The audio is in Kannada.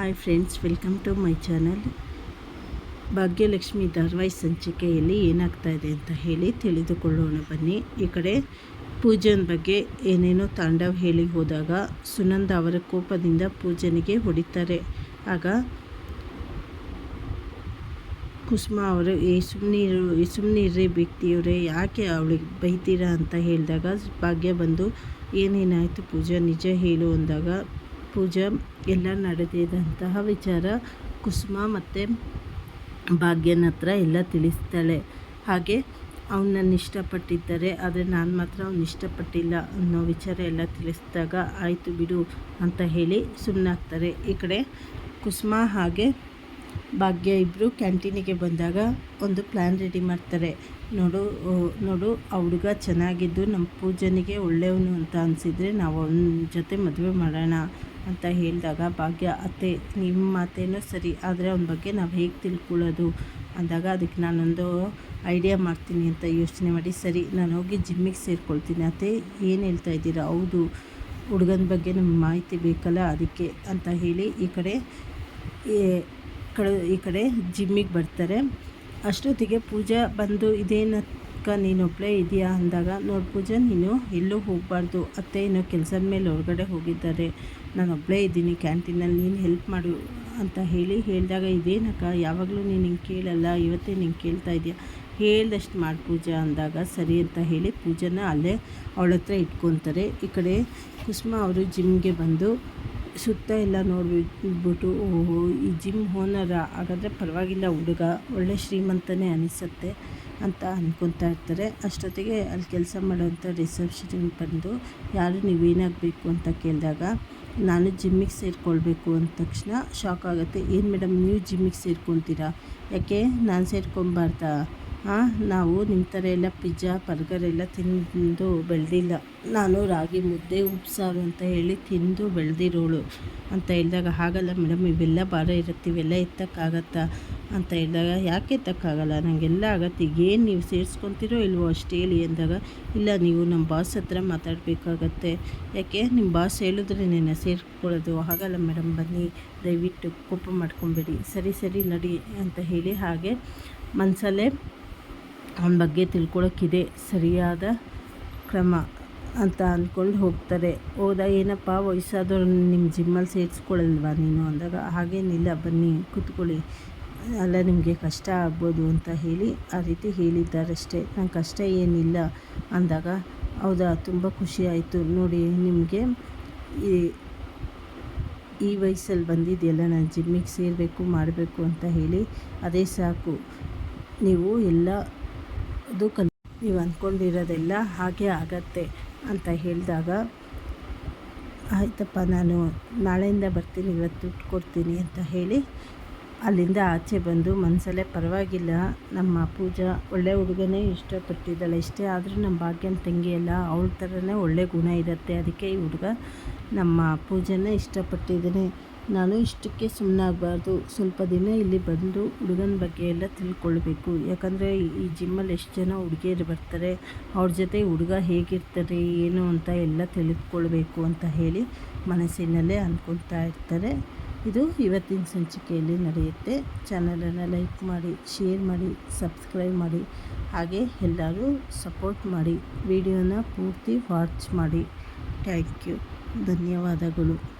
Hi friends welcome to my channel Bhagyalakshmi ಧಾರವಾಹಿ ಸಂಚಿಕೆಯಲ್ಲಿ ಏನಾಗ್ತಾ ಇದೆ ಅಂತ ಹೇಳಿ ತಿಳಿದುಕೊಳ್ಳೋಣ. ಬನ್ನಿ, ಈ ಕಡೆ ಪೂಜನ್ ಬಗ್ಗೆ ಏನೇನೋ ತಾಂಡವ್ ಹೇಳಿ ಹೋದಾಗ ಸುನಂದ ಅವರ ಕೋಪದಿಂದ ಪೂಜನಿಗೆ ಹೊಡಿತಾರೆ. ಆಗ ಕುಸುಮ ಅವರು, ಏ ಸುಮ್ಮನಿರು ಸುಮ್ಮನಿರ್ರಿ ವ್ಯಕ್ತಿಯವರೇ ಯಾಕೆ ಅವಳಿಗೆ ಬೈತೀರಾ? ಅಂತ ಹೇಳಿದಾಗ ಭಾಗ್ಯ ಬಂದು, ಏನೇನಾಯಿತು ಪೂಜಾ, ನಿಜ ಹೇಳು ಅಂದಾಗ ಪೂಜಾ, ಎಲ್ಲ ನಡೆದಿದಂತಹ ವಿಚಾರ ಕುಸುಮ ಮತ್ತು ಭಾಗ್ಯನ ಹತ್ರ ಎಲ್ಲ ತಿಳಿಸ್ತಾಳೆ. ಹಾಗೆ ಅವನನ್ನು ಇಷ್ಟಪಟ್ಟಿದ್ದಾರೆ, ಆದರೆ ನಾನು ಮಾತ್ರ ಅವ್ನು ಇಷ್ಟಪಟ್ಟಿಲ್ಲ ಅನ್ನೋ ವಿಚಾರ ಎಲ್ಲ ತಿಳಿಸಿದಾಗ, ಆಯಿತು ಬಿಡು ಅಂತ ಹೇಳಿ ಸುಮ್ಮನಾಗ್ತಾರೆ ಈ ಕಡೆ ಕುಸುಮ ಹಾಗೆ ಭಾಗ್ಯ ಇಬ್ಬರು ಕ್ಯಾಂಟೀನಿಗೆ ಬಂದಾಗ ಒಂದು ಪ್ಲ್ಯಾನ್ ರೆಡಿ ಮಾಡ್ತಾರೆ. ನೋಡು ನೋಡು, ಆ ಹುಡುಗ ಚೆನ್ನಾಗಿದ್ದು ನಮ್ಮ ಪೂಜನಿಗೆ ಒಳ್ಳೆಯವನು ಅಂತ ಅನಿಸಿದರೆ ನಾವು ಅವನ ಜೊತೆ ಮದುವೆ ಮಾಡೋಣ. ಅಂತ ಹೇಳಿದಾಗ, ಭಾಗ್ಯ, ಅತ್ತೆ, ನಿಮ್ಮ ಮಾತೇನೋ ಸರಿ, ಆದರೆ ಅವನ ಬಗ್ಗೆ ನಾವು ಹೇಗೆ ತಿಳ್ಕೊಳ್ಳೋದು? ಅಂದಾಗ ಅದಕ್ಕೆ ನಾನೊಂದು ಐಡಿಯಾ ಮಾಡ್ತೀನಿ ಅಂತ ಯೋಚನೆ ಮಾಡಿ, ಸರಿ, ನಾನು ಹೋಗಿ ಜಿಮ್ಮಿಗೆ ಸೇರಿಕೊಳ್ತೀನಿ. ಅತ್ತೆ, ಏನು ಹೇಳ್ತಾ ಇದ್ದೀರಾ? ಹೌದು, ಹುಡುಗನ ಬಗ್ಗೆ ನಮ್ಗೆ ಮಾಹಿತಿ ಬೇಕಲ್ಲ ಅದಕ್ಕೆ ಅಂತ ಹೇಳಿ ಈ ಕಡೆ ಈ ಕಡೆ ಜಿಮ್ಮಿಗೆ ಬರ್ತಾರೆ. ಅಷ್ಟೊತ್ತಿಗೆ ಪೂಜಾ ಬಂದು ಇದೇನಕ್ಕ ನೀನೊಬ್ಬಳೇ ಇದೆಯಾ ಅಂದಾಗ, ನೋಡಿ ಪೂಜಾ, ನೀನು ಎಲ್ಲೂ ಹೋಗಬಾರ್ದು. ಅತ್ತೆ ಏನೋ ಕೆಲಸದ ಮೇಲೆ ಹೊರಗಡೆ ಹೋಗಿದ್ದಾರೆ. ನಾನು ಒಬ್ಬಳೇ ಇದ್ದೀನಿ, ಕ್ಯಾಂಟೀನಲ್ಲಿ ನೀನು ಹೆಲ್ಪ್ ಮಾಡು ಅಂತ ಹೇಳಿ ಹೇಳಿದಾಗ, ಇದೇನಕ್ಕ, ಯಾವಾಗಲೂ ನೀನು ಹಿಂಗೆ ಕೇಳಲ್ಲ, ಇವತ್ತೇ ನೀನು ಕೇಳ್ತಾ ಇದೆಯಾ ಹೇಳ್ದಷ್ಟು ಮಾಡಿ ಪೂಜಾ ಅಂದಾಗ, ಸರಿ ಅಂತ ಹೇಳಿ ಪೂಜಾನ ಅಲ್ಲೇ ಅವಳ ಹತ್ರ ಇಟ್ಕೊತಾರೆ. ಈ ಕಡೆ ಕುಸುಮ ಅವರು ಜಿಮ್ಗೆ ಬಂದು ಸುತ್ತ ಎಲ್ಲ ನೋಡಿಬಿಟ್ಟು ಓಹೋ, ಈ ಜಿಮ್ ಓನರ? ಹಾಗಾದರೆ ಪರವಾಗಿಲ್ಲ ಹುಡುಗ, ಒಳ್ಳೆ ಶ್ರೀಮಂತನೇ ಅನಿಸುತ್ತೆ. ಅಂತ ಅಂದ್ಕೊತಾ ಇರ್ತಾರೆ. ಅಷ್ಟೊತ್ತಿಗೆ ಅಲ್ಲಿ ಕೆಲಸ ಮಾಡೋವಂಥ ರಿಸೆಪ್ಷನಿಗೆ ಬಂದು, ಯಾರು ನೀವೇನಾಗಬೇಕು ಅಂತ ಕೇಳಿದಾಗ, ನಾನು ಜಿಮ್ಮಿಗೆ ಸೇರಿಕೊಳ್ಬೇಕು. ಅಂದ ತಕ್ಷಣ ಶಾಕ್ ಆಗುತ್ತೆ. ಏನು ಮೇಡಮ್, ನೀವು ಜಿಮ್ಮಿಗೆ ಸೇರ್ಕೊತೀರಾ ಯಾಕೆ? ನಾನು ಸೇರ್ಕೊಬಾರ್ದಾ ಹಾಂ ನಾವು ನಿಮ್ಮ ಥರ ಎಲ್ಲ ಪಿಜ್ಜಾ, ಬರ್ಗರ್ ಎಲ್ಲ ತಿಂದು ಬೆಳೆದಿಲ್ಲ. ನಾನು ರಾಗಿ ಮುದ್ದೆ, ಉಪ್ಸಾರು ಅಂತ ಹೇಳಿ ತಿಂದು ಬೆಳೆದಿರೋಳು ಅಂತ ಹೇಳಿದಾಗ, ಹಾಗಲ್ಲ ಮೇಡಮ್, ಇವೆಲ್ಲ ಭಾರ ಇರುತ್ತೆ, ಇವೆಲ್ಲ ಎತ್ತಕ್ಕಾಗತ್ತಾ? ಅಂತ ಹೇಳಿದಾಗ, ಯಾಕೆ ಎತ್ತಕ್ಕಾಗಲ್ಲ? ನನಗೆಲ್ಲ ಆಗತ್ತೆ. ಏನು ನೀವು ಸೇರಿಸ್ಕೊತಿರೋ ಇಲ್ವೋ ಅಷ್ಟು ಹೇಳಿ ಅಂದಾಗ ಇಲ್ಲ, ನೀವು ನಮ್ಮ ಬಾಸ್ ಹತ್ರ ಮಾತಾಡಬೇಕಾಗತ್ತೆ. ಯಾಕೆ? ನಿಮ್ಮ ಬಾಸ್ ಹೇಳಿದ್ರೆ ನಿನ್ನ ಸೇರಿಕೊಳ್ಳೋದು. ಹಾಗಲ್ಲ ಮೇಡಮ್, ಬನ್ನಿ, ದಯವಿಟ್ಟು ಕೋಪ ಮಾಡ್ಕೊಬೇಡಿ. ಸರಿ ಸರಿ, ನಡಿ ಅಂತ ಹೇಳಿ ಹಾಗೆ ಮನಸಲ್ಲೇ ಅವನ ಬಗ್ಗೆ ತಿಳ್ಕೊಳಕ್ಕಿದೆ ಸರಿಯಾದ ಕ್ರಮ. ಅಂತ ಅಂದ್ಕೊಂಡು ಹೋಗ್ತಾರೆ. ಹೋದ, ಏನಪ್ಪ, ವಯಸ್ಸಾದವ್ರು ನಿಮ್ಮ ಜಿಮ್ಮಲ್ಲಿ ಸೇರಿಸ್ಕೊಳ್ಳಲ್ವಾ ನೀನು? ಅಂದಾಗ, ಹಾಗೇನಿಲ್ಲ, ಬನ್ನಿ, ಕೂತ್ಕೊಳ್ಳಿ. ಅಲ್ಲ, ನಿಮಗೆ ಕಷ್ಟ ಆಗ್ಬೋದು ಅಂತ ಹೇಳಿ, ಆ ರೀತಿ ಹೇಳಿದ್ದಾರಷ್ಟೇ. ನಂಗೆ ಕಷ್ಟ ಏನಿಲ್ಲ ಅಂದಾಗ, ಹೌದಾ, ತುಂಬ ಖುಷಿ ಆಯಿತು. ನೋಡಿ, ನಿಮಗೆ ಈ ಈ ವಯಸ್ಸಲ್ಲಿ ಬಂದಿದೆಯಲ್ಲ, ನಾನು ಜಿಮ್ಮಿಗೆ ಸೇರಬೇಕು, ಮಾಡಬೇಕು ಅಂತ ಹೇಳಿ, ಅದೇ ಸಾಕು. ನೀವು ಎಲ್ಲ ಅದು ಕಲ್ ನೀವು ಅಂದ್ಕೊಂಡಿರೋದೆಲ್ಲ ಹಾಗೆ ಆಗತ್ತೆ. ಅಂತ ಹೇಳಿದಾಗ, ಆಯ್ತಪ್ಪ, ನಾನು ನಾಳೆಯಿಂದ ಬರ್ತೀನಿ, ಇವತ್ತು ದುಡ್ಡು ಕೊಡ್ತೀನಿ ಅಂತ ಹೇಳಿ ಅಲ್ಲಿಂದ ಆಚೆ ಬಂದು, ಮನಸಲ್ಲೇ ಪರವಾಗಿಲ್ಲ, ನಮ್ಮ ಪೂಜಾ ಒಳ್ಳೆ ಹುಡುಗನೇ ಇಷ್ಟಪಟ್ಟಿದ್ದಾಳೆ. ಇಷ್ಟೇ ಆದರೂ ನಮ್ಮ ಭಾಗ್ಯನ ತಂಗಿ ಅಲ್ಲ ಅವಳ ಥರನೇ ಒಳ್ಳೆ ಗುಣ ಇರುತ್ತೆ. ಅದಕ್ಕೆ ಈ ಹುಡುಗ ನಮ್ಮ ಪೂಜೆನೇ ಇಷ್ಟಪಟ್ಟಿದ್ದಾನೆ. ನಾನು ಇಷ್ಟಕ್ಕೆ ಸುಮ್ಮನಾಗಬಾರ್ದು ಸ್ವಲ್ಪ ದಿನ ಇಲ್ಲಿ ಬಂದು ಹುಡುಗನ ಬಗ್ಗೆ ಎಲ್ಲ ತಿಳ್ಕೊಳ್ಬೇಕು. ಯಾಕಂದರೆ ಈ ಜಿಮ್ಮಲ್ಲಿ ಎಷ್ಟು ಜನ ಹುಡುಗಿಯರು ಬರ್ತಾರೆ, ಅವ್ರ ಜೊತೆ ಹುಡುಗ ಹೇಗಿರ್ತಾರೆ, ಏನು ಅಂತ ಎಲ್ಲ ತಿಳಿದುಕೊಳ್ಬೇಕು ಅಂತ ಹೇಳಿ ಮನಸ್ಸಿನಲ್ಲೇ ಅಂದ್ಕೊಳ್ತಾ ಇರ್ತಾರೆ. ಇದು ಇವತ್ತಿನ ಸಂಚಿಕೆಯಲ್ಲಿ ನಡೆಯುತ್ತೆ. ಚಾನಲನ್ನು ಲೈಕ್ ಮಾಡಿ, ಶೇರ್ ಮಾಡಿ, ಸಬ್ಸ್ಕ್ರೈಬ್ ಮಾಡಿ, ಹಾಗೆ ಎಲ್ಲರೂ ಸಪೋರ್ಟ್ ಮಾಡಿ. ವಿಡಿಯೋನ ಪೂರ್ತಿ ವಾಚ್ ಮಾಡಿ. Thank you. ಧನ್ಯವಾದಗಳು.